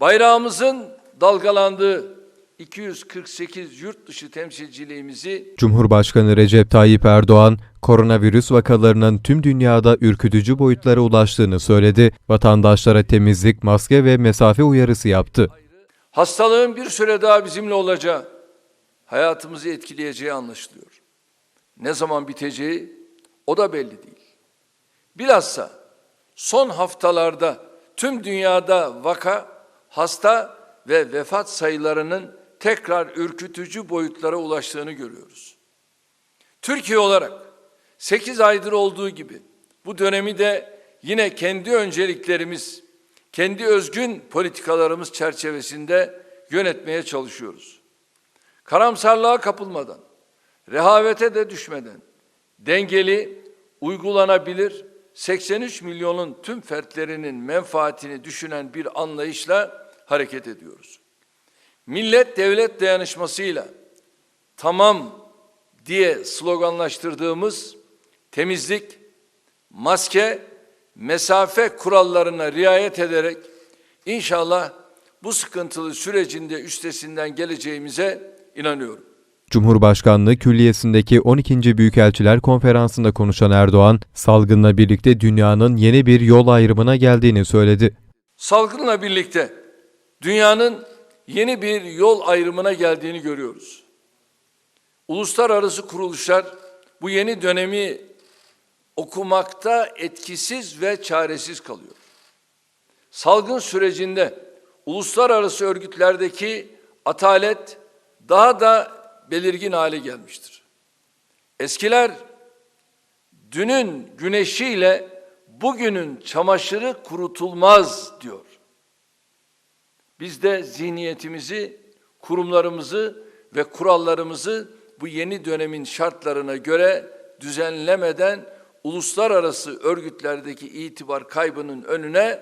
Bayrağımızın dalgalandığı 248 yurt dışı temsilciliğimizi Cumhurbaşkanı Recep Tayyip Erdoğan, koronavirüs vakalarının tüm dünyada ürkütücü boyutlara ulaştığını söyledi. Vatandaşlara temizlik, maske ve mesafe uyarısı yaptı. hastalığın bir süre daha bizimle olacağı, hayatımızı etkileyeceği anlaşılıyor. Ne zaman biteceği o da belli değil. Bilhassa son haftalarda tüm dünyada vaka, hasta ve vefat sayılarının tekrar ürkütücü boyutlara ulaştığını görüyoruz. Türkiye olarak 8 aydır olduğu gibi bu dönemi de yine kendi önceliklerimiz, kendi özgün politikalarımız çerçevesinde yönetmeye çalışıyoruz. Karamsarlığa kapılmadan, rehavete de düşmeden, dengeli, uygulanabilir, 83 milyonun tüm fertlerinin menfaatini düşünen bir anlayışla hareket ediyoruz. Millet devlet dayanışmasıyla tamam diye sloganlaştırdığımız temizlik, maske, mesafe kurallarına riayet ederek inşallah bu sıkıntılı sürecinde üstesinden geleceğimize inanıyorum. Cumhurbaşkanlığı Külliyesi'ndeki 12. Büyükelçiler Konferansı'nda konuşan Erdoğan, salgınla birlikte dünyanın yeni bir yol ayrımına geldiğini söyledi. Salgınla birlikte dünyanın yeni bir yol ayrımına geldiğini görüyoruz. Uluslararası kuruluşlar bu yeni dönemi okumakta etkisiz ve çaresiz kalıyor. Salgın sürecinde uluslararası örgütlerdeki atalet daha da belirgin hale gelmiştir. Eskiler dünün güneşiyle bugünün çamaşırı kurutulmaz diyor. Biz de zihniyetimizi, kurumlarımızı ve kurallarımızı bu yeni dönemin şartlarına göre düzenlemeden uluslararası örgütlerdeki itibar kaybının önüne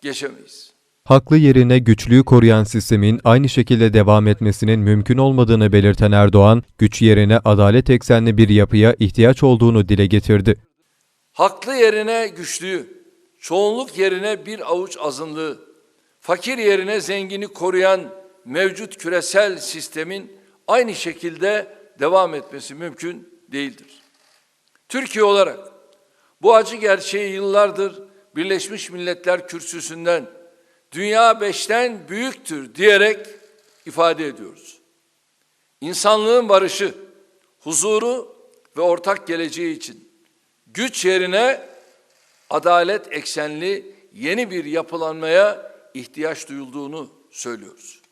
geçemeyiz. Haklı yerine güçlüğü koruyan sistemin aynı şekilde devam etmesinin mümkün olmadığını belirten Erdoğan, güç yerine adalet eksenli bir yapıya ihtiyaç olduğunu dile getirdi. Haklı yerine güçlüyü, çoğunluk yerine bir avuç azınlığı, fakir yerine zengini koruyan mevcut küresel sistemin aynı şekilde devam etmesi mümkün değildir. Türkiye olarak bu acı gerçeği yıllardır Birleşmiş Milletler kürsüsünden dünya beşten büyüktür diyerek ifade ediyoruz. İnsanlığın barışı, huzuru ve ortak geleceği için güç yerine adalet eksenli yeni bir yapılanmaya ihtiyaç duyulduğunu söylüyoruz.